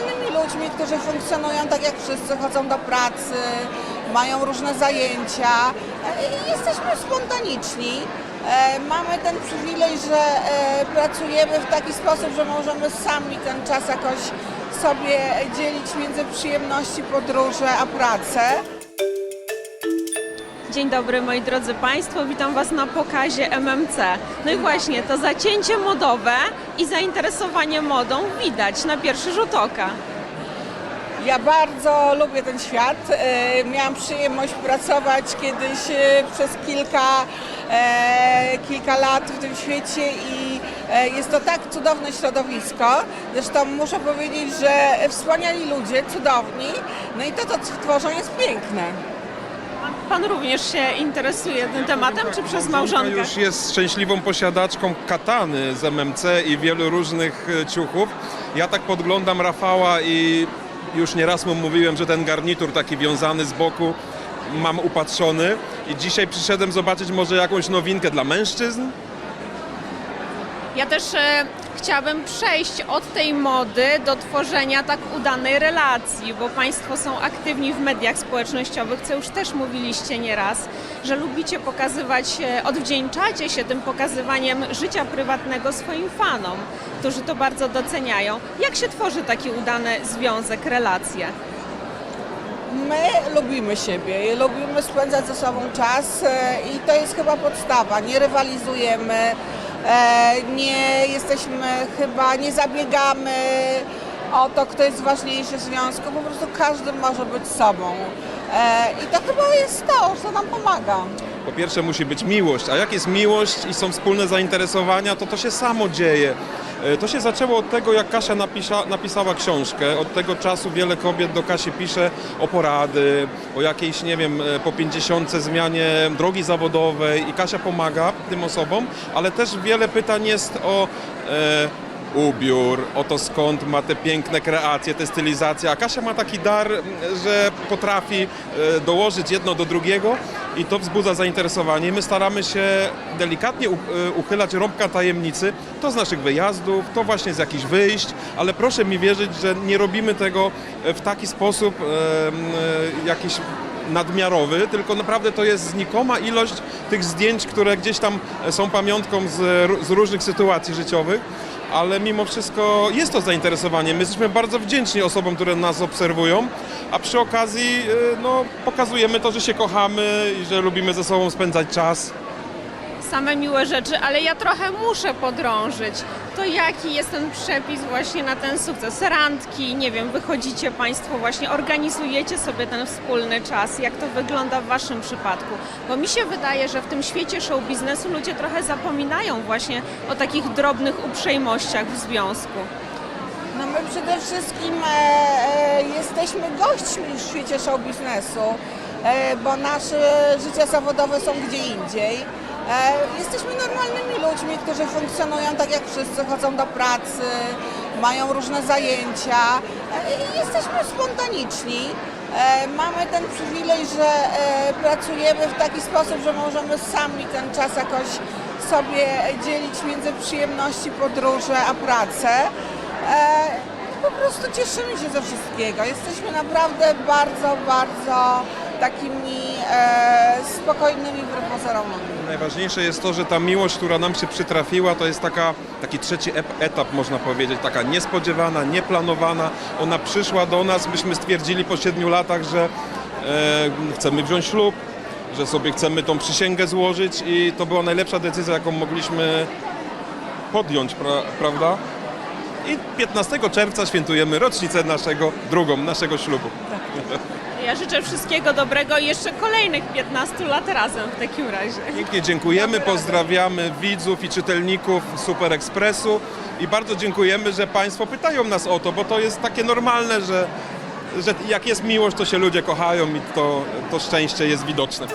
normalnymi ludźmi, którzy funkcjonują tak jak wszyscy, chodzą do pracy, mają różne zajęcia. E, Jesteśmy spontaniczni. E, Mamy ten przywilej, że e, pracujemy w taki sposób, że możemy sami ten czas jakoś sobie dzielić między przyjemności podróże a pracę. Dzień dobry moi drodzy Państwo, witam Was na pokazie MMC. No i właśnie to zacięcie modowe i zainteresowanie modą widać na pierwszy rzut oka. Ja bardzo lubię ten świat. E, Miałam przyjemność pracować kiedyś e, przez kilka, e, kilka lat w tym świecie i jest to tak cudowne środowisko. Zresztą muszę powiedzieć, że wspaniali ludzie, cudowni, no i to, co tworzą jest piękne. Pan również się interesuje tym tematem, czy przez małżonkę? już jest szczęśliwą posiadaczką katany z MMC i wielu różnych e, ciuchów. Ja tak podglądam Rafała i już nieraz mu mówiłem, że ten garnitur taki wiązany z boku mam upatrzony i dzisiaj przyszedłem zobaczyć może jakąś nowinkę dla mężczyzn. Ja też e, chciałabym przejść od tej mody do tworzenia tak udanej relacji, bo Państwo są aktywni w mediach społecznościowych, co już też mówiliście nieraz, że lubicie pokazywać, e, odwdzięczacie się tym pokazywaniem życia prywatnego swoim fanom, którzy to bardzo doceniają. Jak się tworzy taki udany związek, relacje? My lubimy siebie, lubimy spędzać ze sobą czas e, i to jest chyba podstawa. Nie rywalizujemy, nie jesteśmy chyba, nie zabiegamy o to, kto jest ważniejszy w związku, po prostu każdy może być sobą. E, I to chyba jest to, co nam pomaga. Po pierwsze musi być miłość, a jak jest miłość i są wspólne zainteresowania, to to się samo dzieje. E, To się zaczęło od tego, jak Kasia napisa, napisała książkę. Od tego czasu wiele kobiet do Kasi pisze o porady, o jakiejś, nie wiem, e, po 50 zmianie drogi zawodowej i Kasia pomaga tym osobom, ale też wiele pytań jest o e, ubiór, o to skąd ma te piękne kreacje, te stylizacje. A Kasia ma taki dar, że potrafi e, dołożyć jedno do drugiego i to wzbudza zainteresowanie. My staramy się delikatnie e, uchylać rąbka tajemnicy, to z naszych wyjazdów, to właśnie z jakichś wyjść, ale proszę mi wierzyć, że nie robimy tego e, w taki sposób e, e, jakiś nadmiarowy, tylko naprawdę to jest znikoma ilość tych zdjęć, które gdzieś tam są pamiątką z, z różnych sytuacji życiowych, ale mimo wszystko jest to zainteresowanie. My jesteśmy bardzo wdzięczni osobom, które nas obserwują, a przy okazji y, no, pokazujemy to, że się kochamy i że lubimy ze sobą spędzać czas. Same miłe rzeczy, ale ja trochę muszę podrążyć. To jaki jest ten przepis właśnie na ten sukces? Randki, nie wiem, wychodzicie Państwo właśnie, organizujecie sobie ten wspólny czas. Jak to wygląda w Waszym przypadku? Bo mi się wydaje, że w tym świecie show biznesu ludzie trochę zapominają właśnie o takich drobnych uprzejmościach w związku. No my przede wszystkim e, e, jesteśmy gośćmi w świecie show biznesu, e, bo nasze życia zawodowe są gdzie indziej. E, jesteśmy normalnymi ludźmi, którzy funkcjonują tak jak wszyscy, chodzą do pracy, mają różne zajęcia. E, jesteśmy spontaniczni. E, mamy ten przywilej, że pracujemy w taki sposób, że możemy sami ten czas jakoś sobie dzielić między przyjemności podróże a pracę. Po prostu cieszymy się ze wszystkiego. Jesteśmy naprawdę bardzo, bardzo takimi e, spokojnymi ludźmi. Najważniejsze jest to, że ta miłość, która nam się przytrafiła, to jest taka, taki trzeci etap, można powiedzieć, taka niespodziewana, nieplanowana. Ona przyszła do nas, myśmy stwierdzili po siedmiu latach, że e, chcemy wziąć ślub, że sobie chcemy tą przysięgę złożyć i to była najlepsza decyzja, jaką mogliśmy podjąć, pra, prawda? I 15 czerwca świętujemy rocznicę naszego, drugą, naszego ślubu. Ja życzę wszystkiego dobrego i jeszcze kolejnych 15 lat razem w takim razie. Pięknie dziękujemy, pozdrawiamy widzów i czytelników Super Expressu i bardzo dziękujemy, że Państwo pytają nas o to, bo to jest takie normalne, że, że jak jest miłość, to się ludzie kochają i to, to szczęście jest widoczne.